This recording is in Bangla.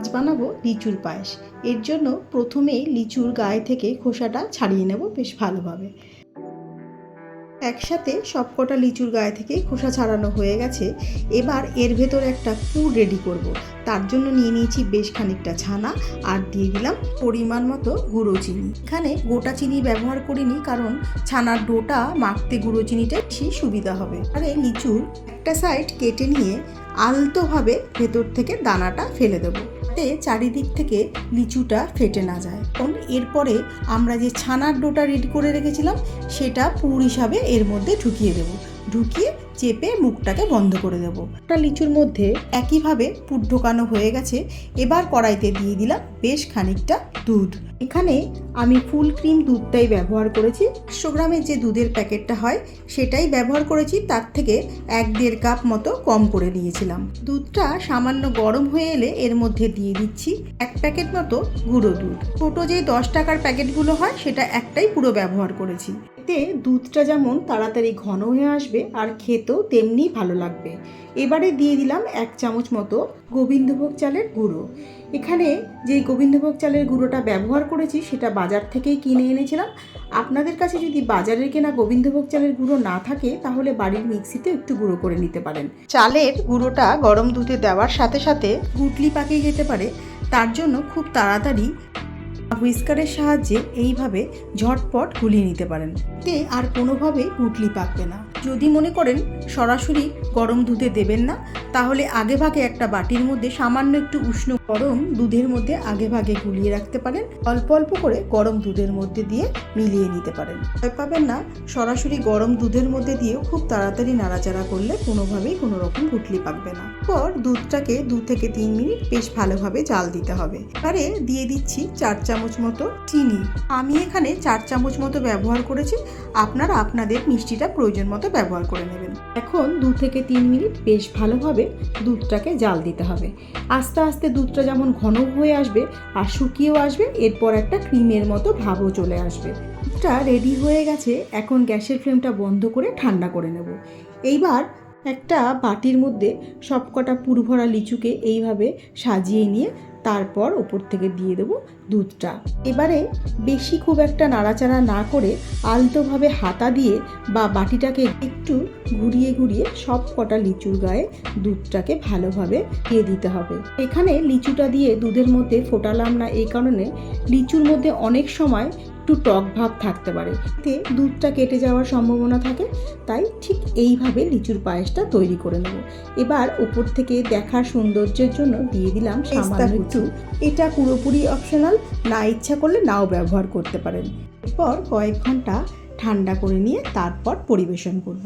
আজ বানাবো লিচুর পায়েস। এর জন্য প্রথমেই লিচুর গায়ে থেকে খোসাটা ছাড়িয়ে নেব বেশ ভালোভাবে। একসাথে সবকটা লিচুর গায়ে থেকে খোসা ছাড়ানো হয়ে গেছে। এবার এর ভেতর একটা পুর রেডি করব। তার জন্য নিয়ে নিয়েছি বেশ খানিকটা ছানা আর দিয়ে দিলাম পরিমাণ মতো গুঁড়ো চিনি। এখানে গোটা চিনি ব্যবহার করিনি কারণ ছানার ডোটা মাখতে গুঁড়ো চিনিটা বেশি সুবিধা হবে। আর এই লিচুর একটা সাইড কেটে নিয়ে আলতোভাবে ভেতর থেকে দানাটা ফেলে দেবো। যাতে চারিদিক থেকে লিচুটা ফেটে না যায়। কারণ এরপরে আমরা যে ছানার ডোটা রেডি করে রেখেছিলাম, সেটা পুর হিসাবে এর মধ্যে ঢুকিয়ে দেবো। ঢুকিয়ে চেপে মুখটাকে বন্ধ করে দেব। একটা লিচুর মধ্যে একইভাবে পুর ঢোকানো হয়ে গেছে। এবার কড়াইতে দিয়ে দিলাম বেশ খানিকটা দুধ। এখানে আমি ফুল ক্রিম দুধটাই ব্যবহার করেছি। একশো গ্রামের যে দুধের প্যাকেটটা হয়, সেটাই ব্যবহার করেছি। তার থেকে এক দেড় কাপ মতো কম করে দিয়েছিলাম দুধটা সামান্য গরম হয়ে এলে এর মধ্যে দিয়ে দিচ্ছি এক প্যাকেট মতো গুঁড়ো দুধ। ছোটো যে দশ টাকার প্যাকেটগুলো হয়, সেটা একটাই পুরো ব্যবহার করেছি। এতে দুধটা যেমন তাড়াতাড়ি ঘন হয়ে আসবে, আর খেতেও তেমনি ভালো লাগবে। এবারে দিয়ে দিলাম এক চামচ মতো গোবিন্দভোগ চালের গুঁড়ো। এখানে যে গোবিন্দভোগ চালের গুঁড়োটা ব্যবহার করেছি, সেটা বাজার থেকেই কিনে এনেছিলাম। আপনাদের কাছে যদি বাজারের কেনা গোবিন্দভোগ চালের গুঁড়ো না থাকে, তাহলে বাড়ির মিক্সিতে একটু গুঁড়ো করে নিতে পারেন। চালের গুঁড়োটা গরম দুধে দেওয়ার সাথে সাথে গুটলি পাকিয়ে যেতে পারে। তার জন্য খুব তাড়াতাড়ি হুইস্কারের সাহায্যে এইভাবে ঝটপট গুলিয়ে নিতে পারেন। তে আর কোনোভাবেই গুটলি পাকবে না। যদি মনে করেন সরাসরি গরম দুধে দেবেন না, তাহলে আগে ভাগে একটা বাটির মধ্যে সামান্য একটু উষ্ণ গরম দুধের মধ্যে আগে ভাগে গুলিয়ে রাখতে পারেন। অল্প অল্প করে গরম দুধের মধ্যে দিয়ে মিলিয়ে নিতে পারেন। ভয় পাবেন না, সরাসরি গরম দুধের মধ্যে দিয়েও খুব তাড়াতাড়ি নাড়াচাড়া করলে কোনোভাবেই কোনো রকম গুটলি পাকবে না। পর দুধটাকে দু থেকে তিন মিনিট বেশ ভালোভাবে জাল দিতে হবে। এবারে দিয়ে দিচ্ছি চার চামচ মতো চিনি। আমি এখানে চার চামচ মতো ব্যবহার করেছি। আপনারা আপনাদের মিষ্টিটা প্রয়োজন মতো ব্যবহার করে নেবেন। এখন দু থেকে তিন মিনিট বেশ ভালোভাবে দুধটাকে জাল দিতে হবে। আস্তে আস্তে দুধটা যেমন ঘন হয়ে আসবে আর শুকিয়েও আসবে, এরপর একটা ক্রিমের মতো ভাবও চলে আসবে। দুধটা রেডি হয়ে গেছে, এখন গ্যাসের ফ্লেমটা বন্ধ করে ঠান্ডা করে নেব। এইবার একটা বাটির মধ্যে সবকটা পুরভরা লিচুকে এইভাবে সাজিয়ে নিয়ে তারপর ওপর থেকে দিয়ে দেবো দুধটা। এবারে বেশি খুব একটা নাড়াচাড়া না করে আলতোভাবে হাতা দিয়ে বা বাটিটাকে একটু ঘুরিয়ে ঘুরিয়ে সব কটা লিচুর গায়ে দুধটাকে ভালোভাবে দিয়ে দিতে হবে। এখানে লিচুটা দিয়ে দুধের মধ্যে ফোটালাম না, এই কারণে লিচুর মধ্যে অনেক সময় একটু টক ভাব থাকতে পারে। এতে দুধটা কেটে যাওয়ার সম্ভাবনা থাকে তাই ঠিক এইভাবে লিচুর পায়েসটা তৈরি করে নেব। এবার উপর থেকে দেখার সৌন্দর্যের জন্য দিয়ে দিলাম সামান্য একটু। এটা পুরোপুরি অপশনাল না ইচ্ছা করলে নাও ব্যবহার করতে পারেন। এরপর কয়েক ঘণ্টা ঠান্ডা করে নিয়ে তারপর পরিবেশন করব।